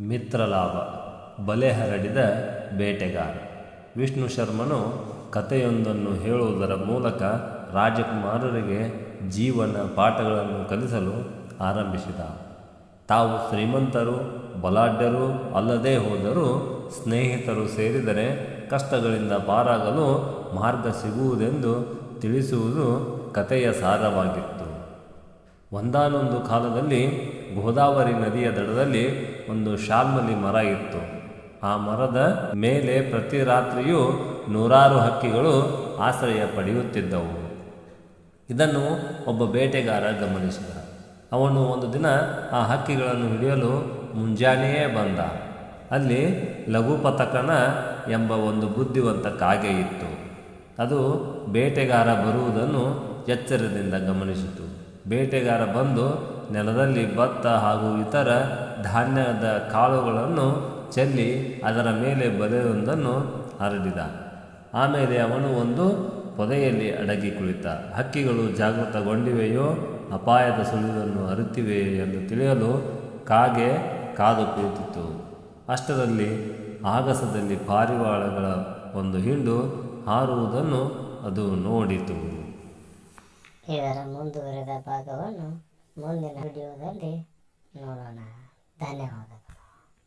ಮಿತ್ರಲಾಭ, ಬಲೆ ಹರಡಿದ ಬೇಟೆಗಾರ. ವಿಷ್ಣು ಶರ್ಮನು ಕಥೆಯೊಂದನ್ನು ಹೇಳುವುದರ ಮೂಲಕ ರಾಜಕುಮಾರರಿಗೆ ಜೀವನ ಪಾಠಗಳನ್ನು ಕಲಿಸಲು ಆರಂಭಿಸಿದ. ತಾವು ಶ್ರೀಮಂತರು, ಬಲಾಢ್ಯರು ಅಲ್ಲದೇ ಹೋದರೂ ಸ್ನೇಹಿತರು ಸೇರಿದರೆ ಕಷ್ಟಗಳಿಂದ ಪಾರಾಗಲು ಮಾರ್ಗ ಸಿಗುವುದೆಂದು ತಿಳಿಸುವುದು ಕಥೆಯ ಸಾರವಾಗಿತ್ತು. ಒಂದಾನೊಂದು ಕಾಲದಲ್ಲಿ ಗೋದಾವರಿ ನದಿಯ ದಡದಲ್ಲಿ ಒಂದು ಶಾಲ್ಮಲಿ ಮರ ಇತ್ತು. ಆ ಮರದ ಮೇಲೆ ಪ್ರತಿ ರಾತ್ರಿಯೂ ನೂರಾರು ಹಕ್ಕಿಗಳು ಆಶ್ರಯ ಪಡೆಯುತ್ತಿದ್ದವು. ಇದನ್ನು ಒಬ್ಬ ಬೇಟೆಗಾರ ಗಮನಿಸಿದ. ಅವನು ಒಂದು ದಿನ ಆ ಹಕ್ಕಿಗಳನ್ನು ಹಿಡಿಯಲು ಮುಂಜಾನೆಯೇ ಬಂದ. ಅಲ್ಲಿ ಲಘುಪತಕನ ಎಂಬ ಒಂದು ಬುದ್ಧಿವಂತ ಕಾಗೆ ಇತ್ತು. ಅದು ಬೇಟೆಗಾರ ಬರುವುದನ್ನು ಎಚ್ಚರದಿಂದ ಗಮನಿಸಿತು. ಬೇಟೆಗಾರ ಬಂದು ನೆಲದಲ್ಲಿ ಭತ್ತ ಹಾಗೂ ಇತರ ಧಾನ್ಯದ ಕಾಳುಗಳನ್ನು ಚೆಲ್ಲಿ ಅದರ ಮೇಲೆ ಬಲೆಯೊಂದನ್ನು ಹರಡಿದ. ಆಮೇಲೆ ಅವನು ಒಂದು ಪೊದೆಯಲ್ಲಿ ಅಡಗಿ ಕುಳಿತ. ಹಕ್ಕಿಗಳು ಜಾಗೃತಗೊಂಡಿವೆಯೋ, ಅಪಾಯದ ಸುಳಿವನ್ನು ಅರಿತಿವೆಯೋ ಎಂದು ತಿಳಿಯಲು ಕಾಗೆ ಕಾದು ಕುಳಿತಿತ್ತು. ಅಷ್ಟರಲ್ಲಿ ಆಗಸದಲ್ಲಿ ಪಾರಿವಾಳಗಳ ಒಂದು ಹಿಂಡು ಹಾರುವುದನ್ನು ಅದು ನೋಡಿತು. ಇದರ ಮುಂದುವರೆದ ಭಾಗವನ್ನು ಮುಂದಿನ ವಿಡಿಯೋದಲ್ಲಿ ನೋಡೋಣ. ಧನ್ಯವಾದ